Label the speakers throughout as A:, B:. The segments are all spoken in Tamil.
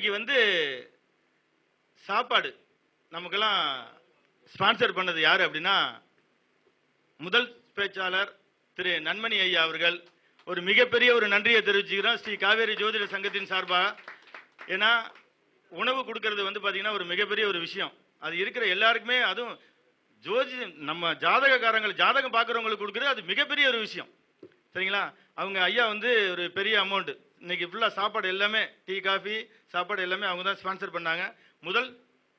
A: இன்னைக்கு வந்து சாப்பாடு. நமக்கெல்லாம் ஸ்பான்சர் பண்ணது யார் அப்படின்னா முதல் பேச்சாளர் திரு நன்மணி ஐயா அவர்கள். ஒரு மிகப்பெரிய ஒரு நன்றியை தெரிவிச்சுக்கிறோம். ஸ்ரீ காவேரி ஜோதிட சங்கத்தின் சார்பாக ஏன்னா உணவு கொடுக்கறது வந்து பார்த்தீங்கன்னா ஒரு மிகப்பெரிய ஒரு விஷயம். அது இருக்கிற எல்லாருக்குமே அதுவும் ஜோதி நம்ம ஜாதகக்காரங்கள் ஜாதகம் பார்க்குறவங்களுக்கு கொடுக்குறது அது மிகப்பெரிய ஒரு விஷயம். சரிங்களா? அவங்க ஐயா வந்து ஒரு பெரிய அமௌண்ட் இன்னைக்கு ஃபுல்லாக சாப்பாடு எல்லாமே டீ காஃபி சாப்பாடு எல்லாமே அவங்க தான் ஸ்பான்சர் பண்ணாங்க. முதல்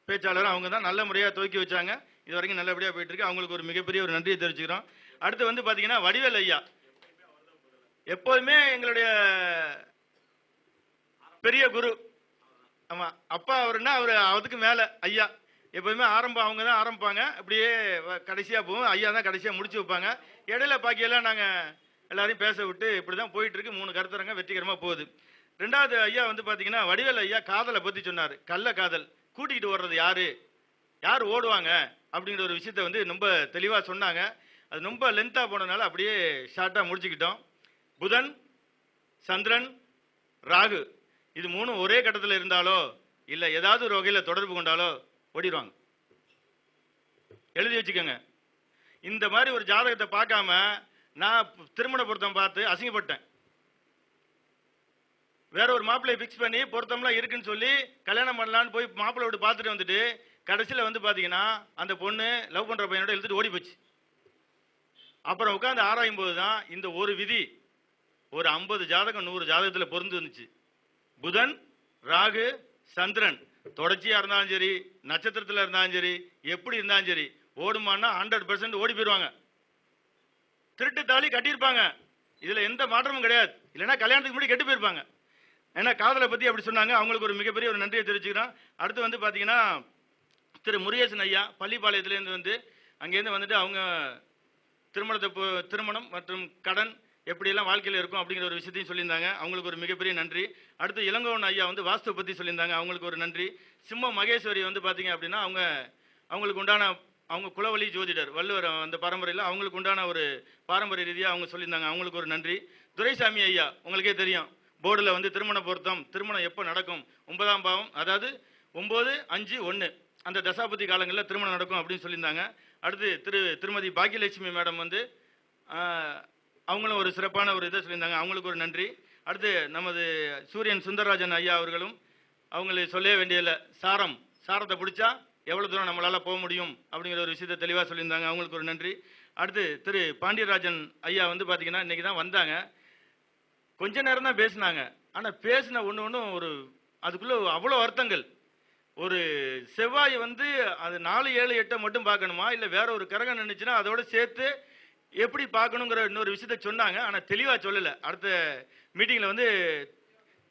A: பேச்சாளர் அவங்க தான் நல்ல முறையாக துவக்கி வச்சாங்க. இது வரைக்கும் நல்லபடியாக போயிட்டு இருக்கு. அவங்களுக்கு ஒரு மிகப்பெரிய ஒரு நன்றியை தெரிவிச்சுக்கிறோம். அடுத்து வந்து பார்த்தீங்கன்னா வடிவேல் ஐயா. எப்போதுமே எங்களுடைய பெரிய குரு. ஆமாம் அப்பா அவருன்னா அவர் அதுக்கு மேலே ஐயா. எப்போதுமே ஆரம்பம் அவங்க தான் ஆரம்பிப்பாங்க. அப்படியே கடைசியாக போவோம் ஐயா தான் கடைசியாக முடிச்சு வைப்பாங்க. இடையில பாக்கியெல்லாம் நாங்கள் எல்லாரையும் பேச விட்டு இப்படிதான் போயிட்டு இருக்கு மூணு கருத்தரங்க வெற்றிகரமாக போகுது. ரெண்டாவது ஐயா வந்து பார்த்தீங்கன்னா வடிவேல் ஐயா காதலை பற்றி சொன்னார். கள்ள காதல். கூட்டிக்கிட்டு ஓடுறது யார்? யார் ஓடுவாங்க? அப்படிங்கிற ஒரு விஷயத்த வந்து ரொம்ப தெளிவாக சொன்னாங்க. அது ரொம்ப லென்த்தாக போனதுனால அப்படியே ஷார்ட்டாக முடிச்சுக்கிட்டோம். புதன் சந்திரன் ராகு. இது மூணும் ஒரே கட்டத்தில் இருந்தாலோ இல்லை ஏதாவது ஒரு வகையில் தொடர்பு கொண்டாலோ ஓடிடுவாங்க. எழுதி வச்சுக்கோங்க. இந்த மாதிரி ஒரு ஜாதகத்தை பார்க்காம நான் திருமண பொருத்தம் பார்த்து அசிங்கப்பட்டேன். வேற ஒரு மாப்பிள்ளையை ஃபிக்ஸ் பண்ணி பொருத்தம்லாம் இருக்குன்னு சொல்லி கல்யாணம் பண்ணலான்னு போய் மாப்பிள்ளை விட்டு பார்த்துட்டு வந்துட்டு கடைசியில் வந்து பார்த்தீங்கன்னா அந்த பொண்ணு லவ் பண்ணுற பையனோட இழுத்துட்டு ஓடி போச்சு. அப்புறம் உட்காந்து ஆராயும் போது தான் இந்த ஒரு விதி ஒரு ஐம்பது ஜாதகம் நூறு ஜாதகத்தில் பொருந்து வந்துச்சு. புதன் ராகு சந்திரன் தொடர்ச்சியாக இருந்தாலும் சரி நட்சத்திரத்தில் இருந்தாலும் சரி எப்படி இருந்தாலும் சரி ஓடுமான்னா ஹண்ட்ரட் பர்சன்ட் ஓடி போயிடுவாங்க திருட்டு தாலி கட்டியிருப்பாங்க. இதுல எந்த மாற்றமும் கிடையாது. இல்லைன்னா கல்யாணத்துக்கு முன்னாடி கெட்டு போயிருப்பாங்க. ஏன்னா காதலை பத்தி அப்படி சொன்னாங்க. அவங்களுக்கு ஒரு மிகப்பெரிய ஒரு நன்றியை தெரிவிச்சுக்கிறோம். அடுத்து வந்து பாத்தீங்கன்னா திரு முருகேசன் ஐயா பள்ளிப்பாளையத்துலேருந்து வந்து அங்கேருந்து வந்துட்டு அவங்க திருமணத்தை திருமணம் மற்றும் கடன் எப்படியெல்லாம் வாழ்க்கையில் இருக்கும் அப்படிங்கிற ஒரு விஷயத்தையும் சொல்லியிருந்தாங்க. அவங்களுக்கு ஒரு மிகப்பெரிய நன்றி. அடுத்து இளங்கோவன் ஐயா வந்து வாஸ்து பற்றி சொல்லியிருந்தாங்க. அவங்களுக்கு ஒரு நன்றி. சிம்ம மகேஸ்வரி வந்து பார்த்தீங்க அப்படின்னா அவங்க அவங்களுக்கு உண்டான அவங்க குலவழி ஜோதிடர் வள்ளுவர் அந்த பரம்பரையில் அவங்களுக்கு உண்டான ஒரு பாரம்பரிய ரீதியாக அவங்க சொல்லியிருந்தாங்க. அவங்களுக்கு ஒரு நன்றி. துரைசாமி ஐயா உங்களுக்கே தெரியும். போர்டில் வந்து திருமண பொருத்தம் திருமணம் எப்போ நடக்கும்? ஒன்பதாம் பாவம் அதாவது ஒம்பது அஞ்சு ஒன்று அந்த தசாபதி காலங்களில் திருமணம் நடக்கும் அப்படின்னு சொல்லியிருந்தாங்க. அடுத்து திரு திருமதி பாக்கியலட்சுமி மேடம் வந்து அவங்களும் ஒரு சிறப்பான ஒரு இதை சொல்லியிருந்தாங்க. அவங்களுக்கு ஒரு நன்றி. அடுத்து நமது சூரியன் சுந்தரராஜன் ஐயா அவர்களும் அவங்களுக்கு சொல்ல வேண்டியதில்லை. சாரம். சாரத்தை பிடிச்சா எவ்வளோ தூரம் நம்மளால் போக முடியும் அப்படிங்கிற ஒரு விஷயத்தை தெளிவாக சொல்லியிருந்தாங்க. அவங்களுக்கு ஒரு நன்றி. அடுத்து திரு பாண்டியராஜன் ஐயா வந்து பார்த்தீங்கன்னா இன்றைக்கி தான் வந்தாங்க. கொஞ்ச நேரம் தான் பேசினாங்க. ஆனால் பேசின ஒன்று ஒன்றும் ஒரு அதுக்குள்ளே அவ்வளோ அர்த்தங்கள். ஒரு செவ்வாய் வந்து அது நாலு ஏழு எட்டை மட்டும் பார்க்கணுமா? இல்லை வேற ஒரு கிரகம் நின்றுச்சுன்னா அதோட சேர்த்து எப்படி பார்க்கணுங்கிற இன்னொரு விஷயத்த சொன்னாங்க. ஆனால் தெளிவாக சொல்லலை. அடுத்த மீட்டிங்கில் வந்து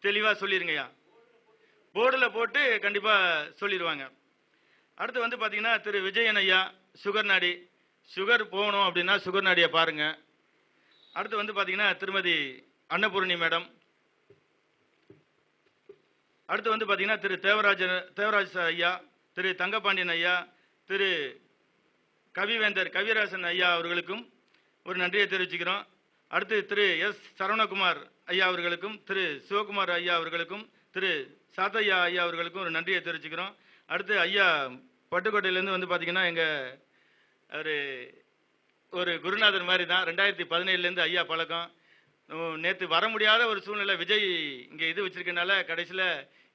A: தெளிவாக சொல்லிடுங்கய்யா போர்டில் போட்டு கண்டிப்பாக சொல்லிடுவாங்க அடுத்து வந்து பார்த்தீங்கன்னா திரு விஜயன் ஐயா சுகர் நாடி. சுகர் போகணும் அப்படின்னா சுகர் நாடியை பாருங்க. அடுத்து வந்து பார்த்தீங்கன்னா திருமதி அன்னபூரணி மேடம். அடுத்து வந்து பார்த்தீங்கன்னா திரு தேவராஜன் தேவராஜ் ஐயா திரு தங்கபாண்டியன் ஐயா திரு கவிவேந்தர் கவிராசன் ஐயா அவர்களுக்கும் ஒரு நன்றியை தெரிவிச்சுக்கிறோம். அடுத்து திரு எஸ் சரவணகுமார் ஐயா அவர்களுக்கும் திரு சிவகுமார் ஐயா அவர்களுக்கும் திரு சாத்தையா ஐயா அவர்களுக்கும் ஒரு நன்றியை தெரிவிச்சுக்கிறோம். அடுத்து ஐயா பட்டுக்கோட்டையிலேருந்து வந்து பார்த்தீங்கன்னா எங்கள் ஒரு ஒரு குருநாதர் மாதிரி தான். ரெண்டாயிரத்தி பதினேழுலேருந்து ஐயா பழக்கம். நேற்று வர முடியாத ஒரு சூழ்நிலை. விஜய் இங்கே இது வச்சிருக்கனால கடைசியில்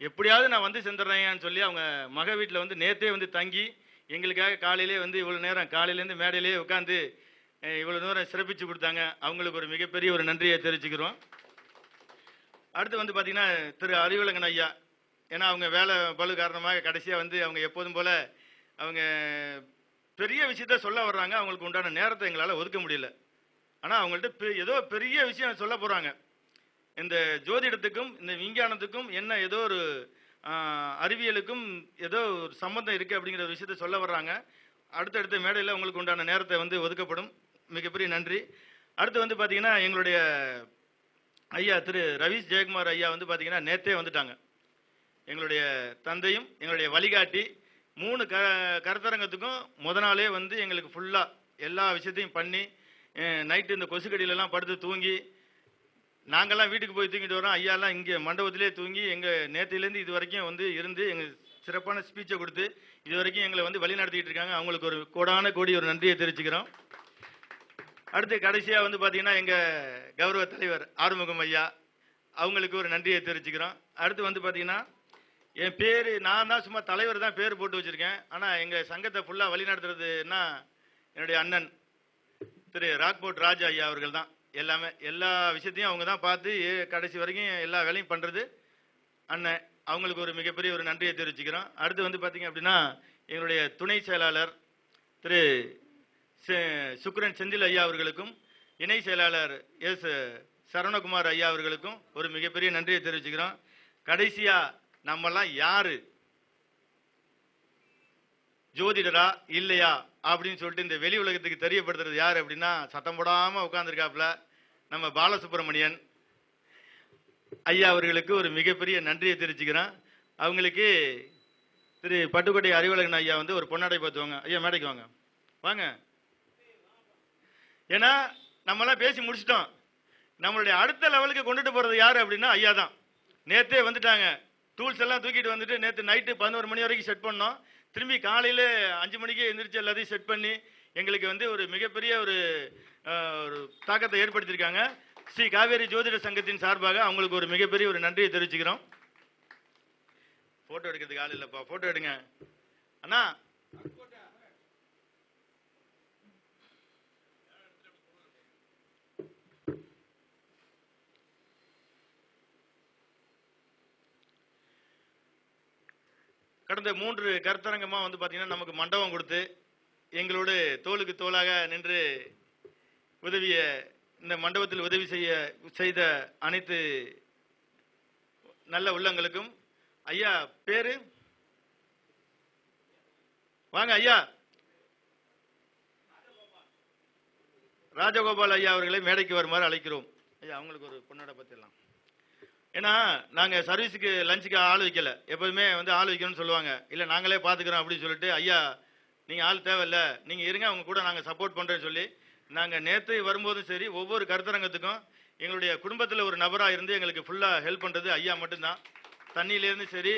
A: எப்படியாவது நான் வந்து செந்துடுறேன்னு சொல்லி அவங்க மக வீட்டில் வந்து நேற்றே வந்து தங்கி எங்களுக்காக காலையிலே வந்து இவ்வளோ நேரம் காலையிலேருந்து மேடையிலேயே உட்காந்து இவ்வளோ தூரம் சிறப்பிச்சு கொடுத்தாங்க. அவங்களுக்கு ஒரு மிகப்பெரிய ஒரு நன்றியை தெரிவிச்சுக்கிறோம். அடுத்து வந்து பார்த்தீங்கன்னா திரு அறிவுலகன் ஐயா. ஏன்னா அவங்க வேலை பலு காரணமாக கடைசியாக வந்து அவங்க எப்போதும் போல் அவங்க பெரிய விஷயத்த சொல்ல வர்றாங்க. அவங்களுக்கு உண்டான நேரத்தை எங்களால் ஒதுக்க முடியல. ஆனால் அவங்கள்ட்ட பெ- ஏதோ பெரிய விஷயம் சொல்ல போகிறாங்க இந்த ஜோதிடத்துக்கும் இந்த விஞ்ஞானத்துக்கும் என்ன ஏதோ ஒரு அறிவியலுக்கும் ஏதோ ஒரு சம்மந்தம் இருக்குது அப்படிங்கிற ஒரு விஷயத்த சொல்ல வர்றாங்க. அடுத்தடுத்த மேடையில் உங்களுக்கு உண்டான நேரத்தை வந்து ஒதுக்கப்படும். மிகப்பெரிய நன்றி. அடுத்து வந்து பார்த்தீங்கன்னா எங்களுடைய ஐயா திரு ரவீஷ் ஜெயக்குமார் ஐயா வந்து பார்த்தீங்கன்னா நேத்தே வந்துட்டாங்க. எங்களுடைய தந்தையும் எங்களுடைய வழிகாட்டி மூணு க கருத்தரங்கத்துக்கும் முத நாளே வந்து எங்களுக்கு ஃபுல்லாக எல்லா விஷயத்தையும் பண்ணி நைட்டு இந்த கொசுக்கடியிலலாம் படுத்து தூங்கி நாங்கள்லாம் வீட்டுக்கு போய் தூங்கிட்டு வரோம் ஐயாலாம் இங்கே மண்டபத்திலே தூங்கி எங்கள் நேற்றுலேருந்து இது வரைக்கும் வந்து இருந்து எங்கள் சிறப்பான ஸ்பீச்சை கொடுத்து இது வரைக்கும் எங்களை வந்து வழி நடத்திக்கிட்டு இருக்காங்க. அவங்களுக்கு ஒரு கோடான கோடி ஒரு நன்றியை தெரிவிச்சுக்கிறோம். அடுத்து கடைசியாக வந்து பார்த்தீங்கன்னா எங்கள் கௌரவ தலைவர் ஆறுமுகம் ஐயா அவங்களுக்கு ஒரு நன்றியை தெரிவிச்சுக்கிறோம். அடுத்து வந்து பார்த்தீங்கன்னா என் பேர் நான் தான் சும்மா தலைவர் தான் பேர் போட்டு வச்சுருக்கேன். ஆனால் எங்கள் சங்கத்தை ஃபுல்லாக வழி நடத்துறதுன்னா என்னுடைய அண்ணன் திரு ராக்போர்ட் ராஜா ஐயா அவர்கள் தான். எல்லாமே எல்லா விஷயத்தையும் அவங்க தான் பார்த்து ஏ- கடைசி வரைக்கும் எல்லா வேலையும் பண்ணுறது அண்ணன். அவங்களுக்கு ஒரு மிகப்பெரிய ஒரு நன்றியை தெரிவிச்சுக்கிறோம். அடுத்து வந்து பார்த்தீங்க அப்படின்னா எங்களுடைய துணை செயலாளர் திரு சுக்ரன் செந்தில் ஐயா அவர்களுக்கும் இணை செயலாளர் எஸ் சரவணகுமார் ஐயா அவர்களுக்கும் ஒரு மிகப்பெரிய நன்றியை தெரிவிச்சுக்கிறோம். கடைசியாக நம்மெல்லாம் யாரு? ஜோதிடரா? இல்லையா? அப்படின்னு சொல்லிட்டு இந்த வெளி உலகத்துக்கு தெரியப்படுத்துறது யார் அப்படின்னா சத்தம் போடாம உட்காந்துருக்காப்புல நம்ம பாலசுப்ரமணியன். ஐயா அவர்களுக்கு ஒரு மிகப்பெரிய நன்றியை தெரிவிச்சுக்கிறேன். அவங்களுக்கு திரு பட்டுக்கோட்டை அறிவழகன் ஐயா வந்து ஒரு பொன்னாடை பார்த்துவாங்க ஐயா மேடைக்கு வாங்க. வாங்க. ஏன்னா நம்மலாம் பேசி முடிச்சிட்டோம். நம்மளுடைய அடுத்த லெவலுக்கு கொண்டுட்டு போறது யாரு அப்படின்னா ஐயா தான். நேத்தே வந்துட்டாங்க. டூல்ஸ் எல்லாம் தூக்கிட்டு வந்துட்டு நேற்று நைட்டு பதினோரு மணி வரைக்கும் செட் பண்ணோம். திரும்பி காலையில் அஞ்சு மணிக்கு எந்திரிச்சு எல்லாத்தையும் செட் பண்ணி எங்களுக்கு வந்து ஒரு மிகப்பெரிய ஒரு ஒரு தாக்கத்தை ஏற்படுத்தியிருக்காங்க. ஸ்ரீ காவேரி ஜோதிட சங்கத்தின் சார்பாக அவங்களுக்கு ஒரு மிகப்பெரிய ஒரு நன்றியை தெரிவிச்சுக்கிறோம். ஃபோட்டோ எடுக்கிறதுக்கு ஆள் இல்லைப்பா. ஃபோட்டோ எடுங்க. அண்ணா கடந்த மூன்று கருத்தரங்கமா வந்து பாத்தீங்கன்னா நமக்கு மண்டபம் கொடுத்து எங்களோடு தோளுக்கு தோளாக நின்று உதவிய இந்த மண்டபத்தில் உதவி செய்ய செய்த அனைத்து நல்ல உள்ளங்களுக்கும். ஐயா பேரு? வாங்க ஐயா. ராஜகோபால் ஐயா அவர்களை மேடைக்கு வருமாறு அழைக்கிறோம். ஐயா அவங்களுக்கு ஒரு பொண்ணோட பத்திரலாம். ஏன்னா நாங்கள் சர்வீஸுக்கு லஞ்சுக்கு ஆள் வைக்கல. எப்போதுமே வந்து ஆள் வைக்கணும்னு சொல்லுவாங்க. இல்லை நாங்களே பார்த்துக்குறோம் அப்படின்னு சொல்லிட்டு ஐயா நீங்கள் ஆள் தேவையில்ல. நீங்கள் இருங்க அவங்க கூட நாங்கள் சப்போர்ட் பண்ணுறேன்னு சொல்லி. நாங்கள் நேற்று வரும்போதும் சரி ஒவ்வொரு கருத்தரங்கத்துக்கும் எங்களுடைய குடும்பத்தில் ஒரு நபராக இருந்து எங்களுக்கு ஃபுல்லாக ஹெல்ப் பண்ணுறது ஐயா மட்டும்தான். தண்ணியிலேருந்து சரி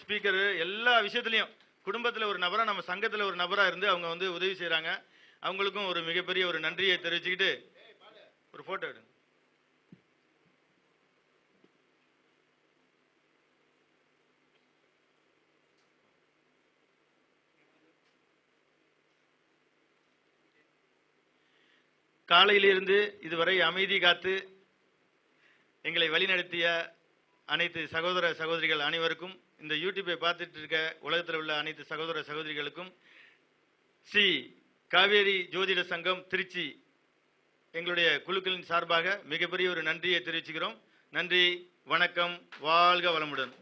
A: ஸ்பீக்கர் எல்லா விஷயத்துலையும் குடும்பத்தில் ஒரு நபராக நம்ம சங்கத்தில் ஒரு நபராக இருந்து அவங்க வந்து உதவி செய்கிறாங்க அவங்களுக்கும் ஒரு மிகப்பெரிய ஒரு நன்றியை தெரிவிச்சுக்கிட்டு ஒரு ஃபோட்டோ எடுங்க. காலையிலிருந்து இதுவரை அமைதி காத்து எங்களை வழிநடத்திய அனைத்து சகோதர சகோதரிகள் அனைவருக்கும் இந்த யூடியூப்பை பார்த்துட்டு இருக்க உலகத்தில் உள்ள அனைத்து சகோதர சகோதரிகளுக்கும் ஸ்ரீ காவேரி ஜோதிட சங்கம் திருச்சி எங்களுடைய குழுக்களின் சார்பாக மிகப்பெரிய ஒரு நன்றியை தெரிவிச்சுக்கிறோம். நன்றி வணக்கம் வாழ்க வளமுடன்.